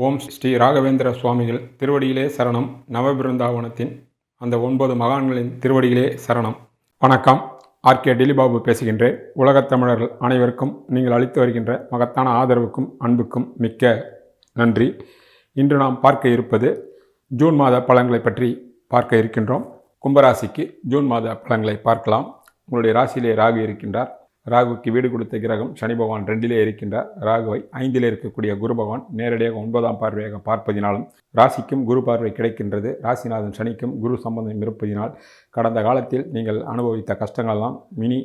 ஓம் ஸ்ரீ ராகவேந்திர சுவாமிகள் திருவடியிலே சரணம். நவபிருந்தாவனத்தின் அந்த ஒன்பது மகான்களின் திருவடியிலே சரணம். வணக்கம். ஆர்கே டிலிபாபு பேசுகின்றேன். உலகத் தமிழர்கள் அனைவருக்கும் நீங்கள் அளித்து வருகின்ற மகத்தான ஆதரவுக்கும் அன்புக்கும் மிக்க நன்றி. இன்று நாம் பார்க்க இருப்பது ஜூன் மாத பழங்களை பற்றி பார்க்க இருக்கின்றோம். கும்பராசிக்கு ஜூன் மாத பழங்களை பார்க்கலாம். உங்களுடைய ராசியிலே ராகு இருக்கின்றார். ராகுக்கு வீடு கொடுத்த கிரகம் சனி பகவான் ரெண்டிலே இருக்கின்றார். ராகுவை ஐந்திலே இருக்கக்கூடிய குரு பகவான் நேரடியாக ஒன்பதாம் பார்வையாக பார்ப்பதினாலும் ராசிக்கும் குரு பார்வை கிடைக்கின்றது. ராசிநாதன் சனிக்கும் குரு சம்பந்தம் இருப்பதினால் கடந்த காலத்தில் நீங்கள் அனுபவித்த கஷ்டங்களெல்லாம் மினி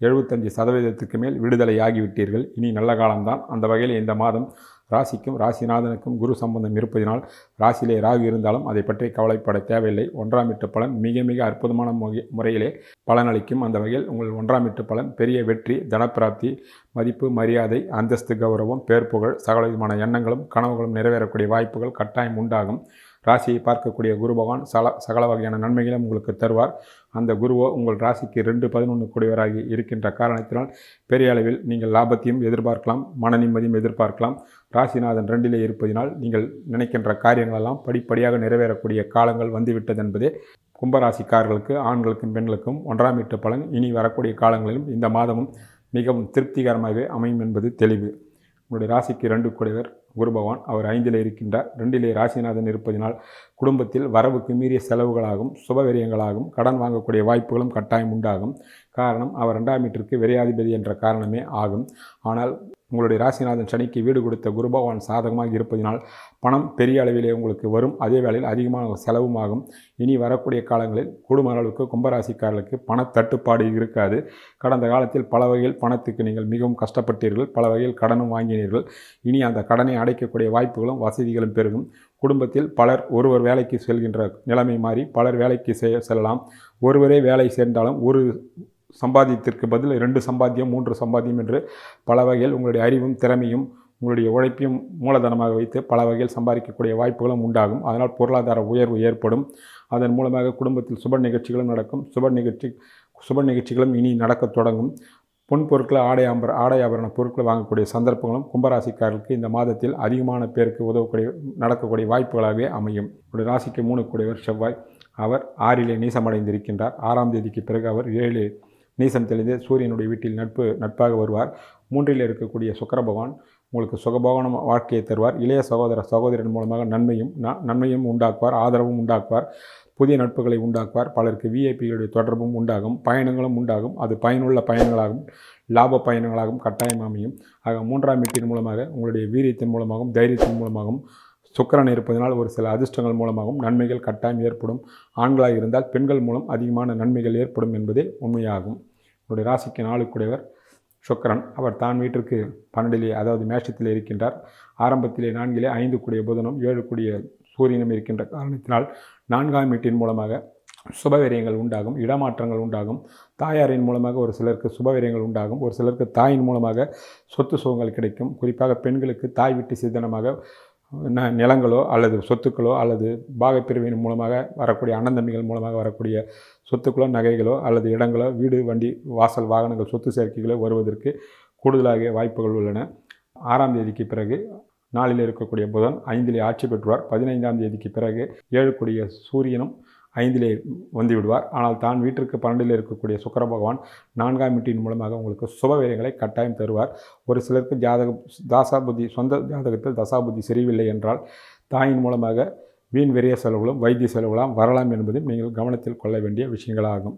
எழுபத்தஞ்சு சதவீதத்துக்கு மேல் விடுதலை ஆகிவிட்டீர்கள் இனி நல்ல காலம்தான். அந்த வகையில் இந்த மாதம் ராசிக்கும் ராசிநாதனுக்கும் குரு சம்பந்தம் இருப்பதினால் ராசியிலே ராகு இருந்தாலும் அதை பற்றி கவலைப்பட தேவையில்லை. ஒன்றாம் வீட்டு பலன் மிக மிக அற்புதமான முறையிலே பலனளிக்கும். அந்த வகையில் உங்கள் ஒன்றாம் வீட்டு பலன் பெரிய வெற்றி தனப்பிராப்தி மதிப்பு மரியாதை அந்தஸ்து கௌரவம் பேர் புகழ் சகலவிதமான எண்ணங்களும் கனவுகளும் நிறைவேறக்கூடிய வாய்ப்புகள் கட்டாயம் உண்டாகும். ராசியை பார்க்கக்கூடிய குரு பகவான் சல சகல வகையான நன்மைகளும் உங்களுக்கு தருவார். அந்த குருவோ உங்கள் ராசிக்கு ரெண்டு பதினொன்று கூடியவராகி இருக்கின்ற காரணத்தினால் பெரிய அளவில் நீங்கள் லாபத்தையும் எதிர்பார்க்கலாம் மன நிம்மதியும் எதிர்பார்க்கலாம். ராசிநாதன் ரெண்டிலே இருப்பதினால் நீங்கள் நினைக்கின்ற காரியங்களெல்லாம் படிப்படியாக நிறைவேறக்கூடிய காலங்கள் வந்துவிட்டது என்பதே கும்பராசிக்காரர்களுக்கு ஆண்களுக்கும் பெண்களுக்கும் ஒன்றாம் வீட்டு பலன். இனி வரக்கூடிய காலங்களிலும் இந்த மாதமும் மிகவும் திருப்திகரமாகவே அமையும் என்பது தெளிவு. உங்களுடைய ராசிக்கு ரெண்டு குடைவர் குரு பகவான் அவர் ஐந்திலே இருக்கின்றார். ரெண்டிலே ராசிநாதன் இருப்பதினால் குடும்பத்தில் வரவுக்கு மீறிய செலவுகளாகும் சுபவிரியங்களாகும் கடன் வாங்கக்கூடிய வாய்ப்புகளும் கட்டாயம் உண்டாகும். காரணம் அவர் ரெண்டாம் வீட்டிற்கு விரையாதிபதி என்ற காரணமே ஆகும். ஆனால் உங்களுடைய ராசிநாதன் சனிக்கு வீடு கொடுத்த குரு பகவான் சாதகமாக இருப்பதினால் பணம் பெரிய அளவிலே உங்களுக்கு வரும். அதே வேளையில் அதிகமான செலவுமாகும். இனி வரக்கூடிய காலங்களில் குடும்ப அளவுக்கு கும்பராசிக்காரர்களுக்கு பண தட்டுப்பாடு இருக்காது. கடந்த காலத்தில் பல வகையில் பணத்துக்கு நீங்கள் மிகவும் கஷ்டப்பட்டீர்கள். பல வகையில் கடனும் வாங்கினீர்கள். இனி அந்த கடனை அடைக்கக்கூடிய வாய்ப்புகளும் வசதிகளும் பெருகும். குடும்பத்தில் பலர் ஒருவர் வேலைக்கு செல்கின்ற நிலைமை மாறி பலர் வேலைக்கு செல்லலாம். ஒருவரே வேலை சேர்ந்தாலும் ஒரு சம்பாத்தியத்திற்கு பதில் ரெண்டு சம்பாத்தியம் மூன்று சம்பாத்தியம் என்று பல வகையில் உங்களுடைய அறிவும் திறமையும் உங்களுடைய உழைப்பையும் மூலதனமாக வைத்து பல வகையில் சம்பாதிக்கக்கூடிய வாய்ப்புகளும் உண்டாகும். அதனால் பொருளாதார உயர்வு ஏற்படும். அதன் மூலமாக குடும்பத்தில் சுப நிகழ்ச்சிகளும் நடக்கும். சுப நிகழ்ச்சி சுப நிகழ்ச்சிகளும் இனி நடக்கத் தொடங்கும். பொன் பொருட்களை ஆடை ஆம்பர ஆடை ஆபரண பொருட்களை வாங்கக்கூடிய சந்தர்ப்பங்களும் கும்பராசிக்காரர்களுக்கு இந்த மாதத்தில் அதிகமான பேருக்கு உதவக்கூடிய நடக்கக்கூடிய வாய்ப்புகளாகவே அமையும். ஒரு ராசிக்கு மூணு கூடியவர் செவ்வாய். அவர் ஆறிலே நீசமடைந்திருக்கின்றார். ஆறாம் தேதிக்கு பிறகு அவர் ஏழு நீசம் தெளிந்து சூரியனுடைய வீட்டில் நட்பு நட்பாக வருவார். மூன்றில் இருக்கக்கூடிய சுக்கரபகவான் உங்களுக்கு சுகபோகன வாழ்க்கையை தருவார். இளைய சகோதர சகோதரன் மூலமாக நன்மையும் ந- நன்மையும் உண்டாக்குவார் ஆதரவும் உண்டாக்குவார். புதிய நட்புகளை உண்டாக்குவார். பலருக்கு விஐபிகளுடைய தொடர்பும் உண்டாகும். பயணங்களும் உண்டாகும். அது பயனுள்ள பயணங்களாகும். லாப பயணங்களாகவும் கட்டாயம் அமையும் ஆக மூன்றாம் வீட்டின் மூலமாக உங்களுடைய வீரியத்தின் மூலமாகவும் தைரியத்தின் மூலமாகவும் சுக்கரன் இருப்பதனால் ஒரு சில அதிர்ஷ்டங்கள் மூலமாகவும் நன்மைகள் கட்டாயம் ஏற்படும். ஆண்களாக இருந்தால் பெண்கள் மூலம் அதிகமான நன்மைகள் ஏற்படும் என்பதே உண்மையாகும். உங்களுடைய ராசிக்கு நாளுக்குடையவர் சுக்கரன். அவர் தான் வீட்டிற்கு பன்னெண்டிலே அதாவது மேஷத்தில் இருக்கின்றார். ஆரம்பத்திலே நான்கிலே ஐந்து கூடிய புதனும் ஏழு கூடிய சூரியனும் இருக்கின்ற காரணத்தினால் நான்காம் வீட்டின் மூலமாக சுபவிரயங்கள் உண்டாகும் இடமாற்றங்கள் உண்டாகும். தாயாரின் மூலமாக ஒரு சிலருக்கு சுபவிரயங்கள் உண்டாகும். ஒரு சிலருக்கு தாயின் மூலமாக சொத்து சுகங்கள் கிடைக்கும். குறிப்பாக பெண்களுக்கு தாய் வீட்டு சிதனமாக ந- நிலங்களோ அல்லது சொத்துக்களோ அல்லது பாகப்பிரிவின் மூலமாக வரக்கூடிய அண்ணந்தம்பிகள் மூலமாக வரக்கூடிய சொத்துக்களோ நகைகளோ அல்லது இடங்களோ வீடு வண்டி வாசல் வாகனங்கள் சொத்து சேர்க்கைகளோ வருவதற்கு கூடுதலாக வாய்ப்புகள் உள்ளன. ஆறாம் தேதிக்கு பிறகு நாளில் இருக்கக்கூடிய புதன் ஐந்திலே ஆட்சி பெற்றுவார். பதினைந்தாம் தேதிக்கு பிறகு ஏழுக்குடிய சூரியனும் ஐந்திலே வந்து விடுவார் ஆனால் தான் வீட்டிற்கு பன்னெண்டில் இருக்கக்கூடிய சுக்கர பகவான் நான்காம் வீட்டின் மூலமாக உங்களுக்கு சுபவீரங்களை கட்டாயம் தருவார். ஒரு சிலருக்கு ஜாதக தாசாபுதி சொந்த ஜாதகத்தில் தசாபுத்தி சரிவில்லை என்றால் தாயின் மூலமாக வீண் விரைய செலவுகளும் வைத்திய செலவுகளாம் வரலாம் என்பதும் நீங்கள் கவனத்தில் கொள்ள வேண்டிய விஷயங்களாகும்.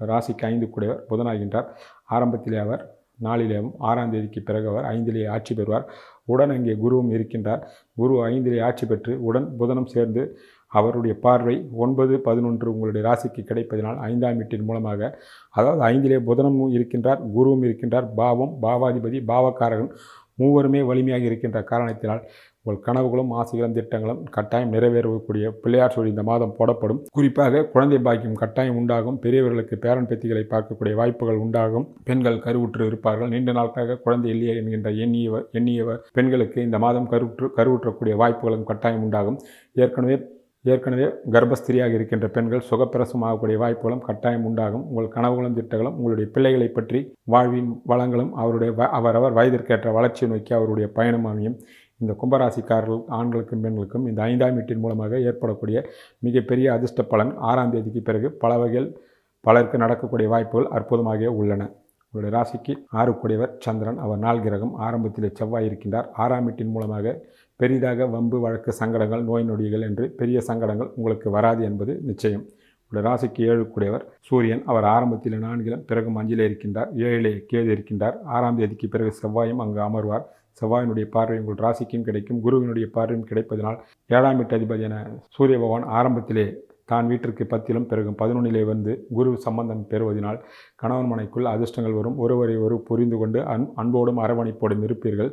ராசிக்கு ஐந்து கூடியவர் புதனாகின்றார். ஆரம்பத்திலே அவர் நாளிலேயும் ஆறாம் தேதிக்கு பிறகு அவர் ஐந்திலே ஆட்சி பெறுவார். உடன் அங்கே குருவும் இருக்கின்றார். குரு ஐந்திலே ஆட்சி பெற்று உடன் புதனும் சேர்ந்து அவருடைய பார்வை ஒன்பது பதினொன்று உங்களுடைய ராசிக்கு கிடைப்பதனால் ஐந்தாம் வீட்டின் மூலமாக அதாவது ஐந்திலே புதனமும் இருக்கின்றார் குருவும் இருக்கின்றார் பாவம் பாவாதிபதி பாவக்காரகன் மூவருமே வலிமையாக இருக்கின்ற காரணத்தினால் உங்கள் கனவுகளும் ஆசைகளும் திட்டங்களும் கட்டாயம் நிறைவேறக்கூடிய பிள்ளையார் சொல்லி இந்த மாதம் போடப்படும். குறிப்பாக குழந்தை பாக்கியம் கட்டாயம் உண்டாகும் பெரியவர்களுக்கு பேரன் பேத்திகளை பார்க்கக்கூடிய வாய்ப்புகள் உண்டாகும். பெண்கள் கருவுற்று இருப்பார்கள் நீண்ட நாட்களாக குழந்தை இல்லையே என்கின்ற எண்ணியவர் எண்ணியவர் பெண்களுக்கு இந்த மாதம் கருவுற்று கருவுற்றக்கூடிய வாய்ப்புகளும் கட்டாயம் உண்டாகும். ஏற்கனவே ஏற்கனவே கர்ப்பஸ்திரியாக இருக்கின்ற பெண்கள் சுகப்பிரசமாகக்கூடிய வாய்ப்புகளும் கட்டாயம் உண்டாகும். உங்கள் கனவுகளும் திட்டங்களும் உங்களுடைய பிள்ளைகளை பற்றி வாழ்வின் வளங்களும் அவருடைய வ- அவரவர் வயதிற்கேற்ற வளர்ச்சியை நோக்கி அவருடைய பயணம் அமையும். இந்த கும்பராசிக்காரர்கள் ஆண்களுக்கும் பெண்களுக்கும் இந்த ஐந்தாம் வீட்டின் மூலமாக ஏற்படக்கூடிய மிகப்பெரிய அதிர்ஷ்ட பலன் ஆறாம் தேதிக்கு பிறகு பல வகையில் பலருக்கு நடக்கக்கூடிய வாய்ப்புகள் அற்புதமாக உள்ளன. உங்களுடைய ராசிக்கு ஆறுக்குடையவர் சந்திரன். அவர் நாள் கிரகம் ஆரம்பத்திலே செவ்வாய் இருக்கின்றார் ஆறாம் வீட்டின் மூலமாக பெரிதாக வம்பு வழக்கு சங்கடங்கள் நோய் நொடிகள் என்று பெரிய சங்கடங்கள் உங்களுக்கு வராது என்பது நிச்சயம். உங்களுடைய ராசிக்கு ஏழுக்குடையவர் சூரியன். அவர் ஆரம்பத்தில் நான்கிலும் பிறகு மஞ்சளே இருக்கின்றார். ஏழிலே கேது இருக்கின்றார். ஆறாம் தேதிக்கு பிறகு செவ்வாயும் அங்கு அமர்வார். செவ்வாயினுடைய பார்வை உங்கள் ராசிக்கும் கிடைக்கும். குருவினுடைய பார்வையும் கிடைப்பதனால் ஏழாம் வீட்டு அதிபதியான சூரிய பகவான் ஆரம்பத்திலே தான் வீட்டிற்கு பத்திலும் பிறகு பதினொன்னிலே வந்து குரு சம்பந்தம் பெறுவதனால் கணவன் மனைக்குள் அதிர்ஷ்டங்கள் வரும். ஒருவரை ஒரு புரிந்து கொண்டு அன் அன்போடும் அரவணைப்போடும் இருப்பீர்கள்.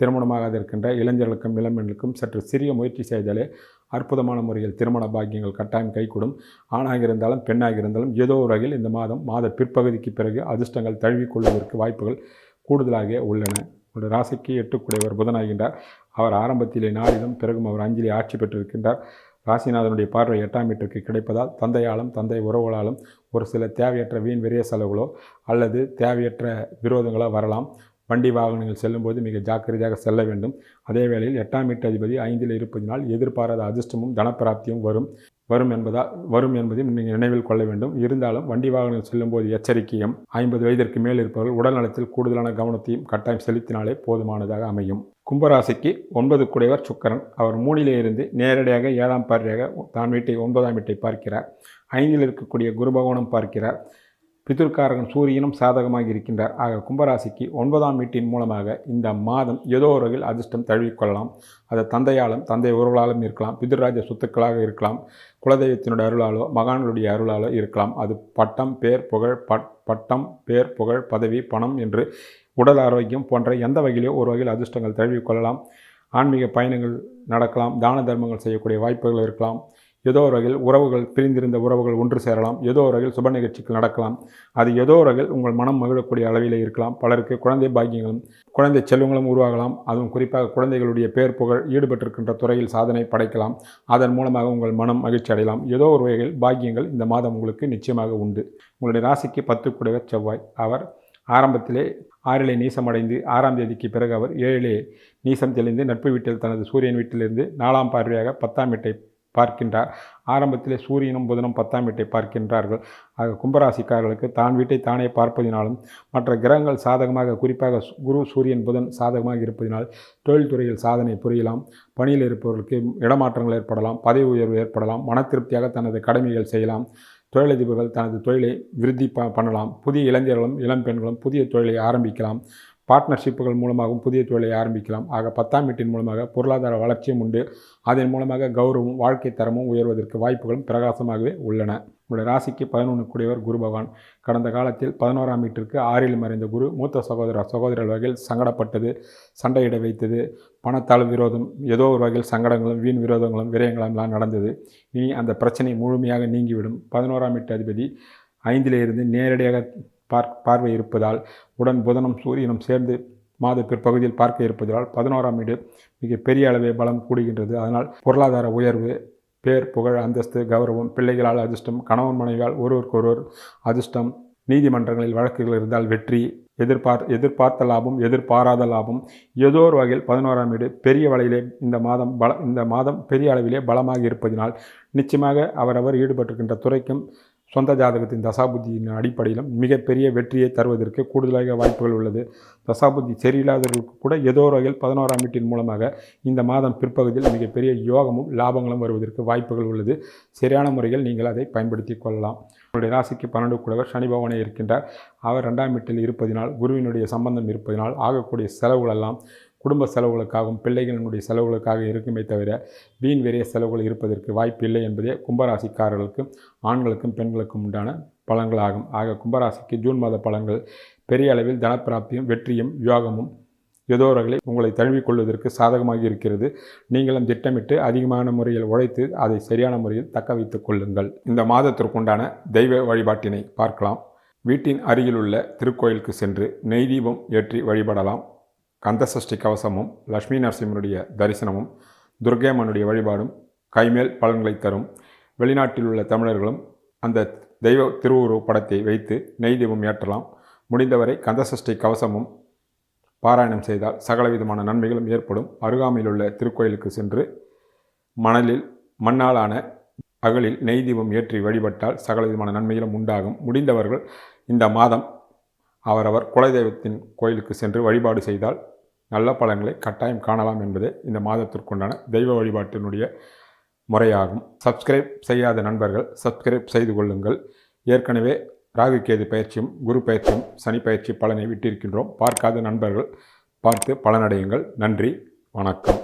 திருமணமாகாத இருக்கின்ற இளைஞர்களுக்கும் இளம்பெண்களுக்கும் சற்று சிறிய முயற்சி செய்தாலே அற்புதமான முறையில் திருமண பாக்கியங்கள் கட்டாயம் கைகூடும். ஆணாக இருந்தாலும் பெண்ணாக இருந்தாலும் ஏதோ ஒரு வகையில் இந்த மாதம் மாத பிற்பகுதிக்கு பிறகு அதிர்ஷ்டங்கள் தழுவிக்கொள்வதற்கு வாய்ப்புகள் கூடுதலாக உள்ளன. உங்களுடைய ராசிக்கு எட்டுக்குடையவர் புதனாகின்றார். அவர் ஆரம்பத்திலே நாளிலும் பிறகும் அவர் அஞ்சிலே ஆட்சி பெற்றிருக்கின்றார். ராசிநாதனுடைய பார்வை எட்டாம் வீட்டிற்கு கிடைப்பதால் தந்தையாலும் தந்தை உறவுகளாலும் ஒரு சில தேவையற்ற வீண் விரிய செலவுகளோ அல்லது தேவையற்ற விரோதங்களோ வரலாம். வண்டி வாகனங்கள் செல்லும்போது மிக ஜாக்கிரதையாக செல்ல வேண்டும். அதே வேளையில் எட்டாம் வீட்டு அதிபதி ஐந்தில் இருப்பதினால் எதிர்பாராத அதிர்ஷ்டமும் தனப்பிராப்தியும் வரும். வரும் என்பதால் வரும் என்பதையும் நீங்கள் நினைவில் கொள்ள வேண்டும். இருந்தாலும் வண்டி வாகனங்கள் செல்லும்போது எச்சரிக்கையும் ஐம்பது வயதிற்கு மேல் இருப்பவர்கள் உடல் நலத்தில் கூடுதலான கவனத்தையும் கட்டாயம் செலுத்தினாலே போதுமானதாக அமையும். கும்பராசிக்கு ஒன்பது குடைவர் சுக்கரன். அவர் மூணிலே இருந்து நேரடியாக ஏழாம் பார்வையாக தான் வீட்டை ஒன்பதாம் வீட்டை பார்க்கிறார். ஐந்தில் இருக்கக்கூடிய குரு பகவானும் பார்க்கிறார். பிதுர்காரகன் சூரியனும் சாதகமாக இருக்கின்றார். ஆக கும்பராசிக்கு ஒன்பதாம் வீட்டின் மூலமாக இந்த மாதம் ஏதோ ஒரு வகையில் அதிர்ஷ்டம் தழுவிக்கொள்ளலாம். அது தந்தையாலும் தந்தை உறவுகளாலும் இருக்கலாம் பிதுர்ராஜ சொத்துக்களாக இருக்கலாம் குலதெய்வத்தினுடைய அருளாலோ மகான்களுடைய அருளாலோ இருக்கலாம். அது பட்டம் பேர் புகழ் பட் பட்டம் பேர் புகழ் பதவி பணம் என்று உடல் ஆரோக்கியம் போன்ற எந்த வகையிலோ ஒரு வகையில் அதிர்ஷ்டங்கள் தழுவிக்கொள்ளலாம். ஆன்மீக பயணங்கள் நடக்கலாம் தான தர்மங்கள் செய்யக்கூடிய வாய்ப்புகள் இருக்கலாம். ஏதோ ஒரு வகையில் உறவுகள் பிரிந்திருந்த உறவுகள் ஒன்று சேரலாம். ஏதோ ஒரு வகையில் சுப நிகழ்ச்சிகள் நடக்கலாம். அது ஏதோ ஒரு வகையில் உங்கள் மனம் மகிழக்கூடிய அளவில் இருக்கலாம். பலருக்கு குழந்தை பாக்கியங்களும் குழந்தை செல்வங்களும் உருவாகலாம். அதுவும் குறிப்பாக குழந்தைகளுடைய பேர் புகழ் ஈடுபட்டிருக்கின்ற துறையில் சாதனை படைக்கலாம். அதன் மூலமாக உங்கள் மனம் மகிழ்ச்சி அடையலாம். ஏதோ ஒரு வகையில் பாக்கியங்கள் இந்த மாதம் உங்களுக்கு நிச்சயமாக உண்டு. உங்களுடைய ராசிக்கு பத்து குடைவர் செவ்வாய். அவர் ஆரம்பத்திலே ஆறிலே நீசமடைந்து ஆறாம் தேதிக்கு பிறகு அவர் ஏழிலே நீசம் தெளிந்து நட்பு வீட்டில் தனது சூரியன் வீட்டிலிருந்து நாலாம் பார்வையாக பத்தாம் வீட்டை பார்க்கின்றார். ஆரம்பத்திலே சூரியனும் புதனும் பத்தாம் வீட்டை பார்க்கின்றார்கள். ஆக கும்பராசிக்காரர்களுக்கு தான் வீட்டை தானே பார்ப்பதினாலும் மற்ற கிரகங்கள் சாதகமாக குறிப்பாக குரு சூரியன் புதன் சாதகமாக இருப்பதினால் தொழில்துறையில் சாதனை புரியலாம். பணியில் இருப்பவர்களுக்கு இடமாற்றங்கள் ஏற்படலாம். பதவி உயர்வு ஏற்படலாம். மன திருப்தியாக தனது கடமைகள் செய்யலாம். தொழிலதிபர்கள் தனது தொழிலை விருத்தி ப பண்ணலாம். புதிய இளைஞர்களும் இளம் பெண்களும் புதிய தொழிலை ஆரம்பிக்கலாம். பார்ட்னர்ஷிப்புகள் மூலமாகவும் புதிய தொழிலை ஆரம்பிக்கலாம். ஆக பத்தாம் வீட்டின் மூலமாக பொருளாதார வளர்ச்சியும் உண்டு. அதன் மூலமாக கௌரவம் வாழ்க்கை தரமும் உயர்வதற்கு வாய்ப்புகளும் பிரகாசமாகவே உள்ளன. உங்களுடைய ராசிக்கு பதினொன்று கூடியவர் குரு பகவான். கடந்த காலத்தில் பதினோராம் வீட்டிற்கு ஆறில் மறைந்த குரு மூத்த சகோதர சகோதரர் வகையில் சங்கடப்பட்டது சண்டையிட வைத்தது பணத்தால் விரோதம் ஏதோ ஒரு வகையில் சங்கடங்களும் வீண் விரோதங்களும் விரயங்களும்லாம் நடந்தது. இனி அந்த பிரச்சனை முழுமையாக நீங்கிவிடும். பதினோராம் வீட்டு அதிபதி ஐந்திலிருந்து நேரடியாக பார் பார்வை இருப்பதால் உடன் புதனும் சூரியனும் சேர்ந்து மாத பிற்பகுதியில் பார்க்க இருப்பதால் பதினோராம் வீடு மிக பெரிய அளவே பலம் கூடுகின்றது. அதனால் பொருளாதார உயர்வு பேர் புகழ் அந்தஸ்து கௌரவம் பிள்ளைகளால் அதிர்ஷ்டம் கணவன் மனைவியால் ஒருவருக்கொருவர் அதிர்ஷ்டம் நீதிமன்றங்களில் வழக்குகள் இருந்தால் வெற்றி எதிர்பார் எதிர்பார்த்த லாபம் எதிர்பாராத லாபம் ஏதோ ஒரு வகையில் பதினோராம் வீடு பெரிய வலையிலே இந்த மாதம் பல இந்த மாதம் பெரிய அளவிலே பலமாக இருப்பதினால் நிச்சயமாக அவரவர் ஈடுபட்டிருக்கின்ற துறைக்கும் சொந்த ஜாதகத்தின் தசாபுத்தியின் அடிப்படையிலும் மிகப்பெரிய வெற்றியை தருவதற்கு கூடுதலாக வாய்ப்புகள் உள்ளது. தசாபுத்தி சரியில்லாதவர்களுக்கு கூட ஏதோ ஒரு வகையில் பதினோராம் வீட்டின் மூலமாக இந்த மாதம் பிற்பகுதியில் மிகப்பெரிய யோகமும் லாபங்களும் வருவதற்கு வாய்ப்புகள் உள்ளது. சரியான முறையில் நீங்கள் அதை பயன்படுத்தி கொள்ளலாம். உங்களுடைய ராசிக்கு பன்னெண்டு கூடவர் சனி பவனை இருக்கின்றார். அவர் ரெண்டாம் வீட்டில் இருப்பதினால் குருவினுடைய சம்பந்தம் இருப்பதினால் ஆகக்கூடிய செலவுகளெல்லாம் குடும்ப செலவுகளுக்காகவும் பிள்ளைகளினுடைய செலவுகளுக்காக இருக்குமே தவிர வீண் வெறிய செலவுகள் இருப்பதற்கு வாய்ப்பு இல்லை என்பதே கும்பராசிக்காரர்களுக்கும் ஆண்களுக்கும் பெண்களுக்கும் உண்டான பலன்களாகும். ஆக கும்பராசிக்கு ஜூன் மாத பலன்கள் பெரிய அளவில் தனப்பிராப்தியும் வெற்றியும் யோகமும் ஏதோ உங்களை தழுவிக்கொள்வதற்கு சாதகமாக இருக்கிறது. நீங்களும் திட்டமிட்டு அதிகமான முறையில் உழைத்து அதை சரியான முறையில் தக்க வைத்துக் கொள்ளுங்கள். இந்த மாதத்திற்குண்டான தெய்வ வழிபாட்டினை பார்க்கலாம். வீட்டின் அருகிலுள்ள திருக்கோயிலுக்கு சென்று நெய் தீபம் ஏற்றி வழிபடலாம். கந்தசஷ்டி கவசமும் லக்ஷ்மி நரசிம்மனுடைய தரிசனமும் துர்கேமனுடைய வழிபாடும் கைமேல் பலன்களை தரும். வெளிநாட்டில் உள்ள தமிழர்களும் அந்த தெய்வ திருவுருவ படத்தை வைத்து நெய் தீபம் ஏற்றலாம். முடிந்தவரை கந்தசஷ்டி கவசமும் பாராயணம் செய்தால் சகலவிதமான நன்மைகளும் ஏற்படும். அருகாமையில் உள்ள திருக்கோயிலுக்கு சென்று மணலில் மண்ணாலான அகலில் நெய் தீபம் ஏற்றி வழிபட்டால் சகலவிதமான நன்மைகளும் உண்டாகும். முடிந்தவர்கள் இந்த மாதம் அவரவர் குலதெய்வத்தின் கோயிலுக்கு சென்று வழிபாடு செய்தால் நல்ல பலன்களை கட்டாயம் காணலாம் என்பதே இந்த மாதத்திற்குண்டான தெய்வ வழிபாட்டினுடைய முறையாகும். சப்ஸ்கிரைப் செய்யாத நண்பர்கள் சப்ஸ்கிரைப் செய்து கொள்ளுங்கள். ஏற்கனவே ராகு கேது பயிற்சியும் குரு பயிற்சியும் சனி பயிற்சி பலனை விட்டிருக்கின்றோம். பார்க்காத நண்பர்கள் பார்த்து பலனடையுங்கள். நன்றி வணக்கம்.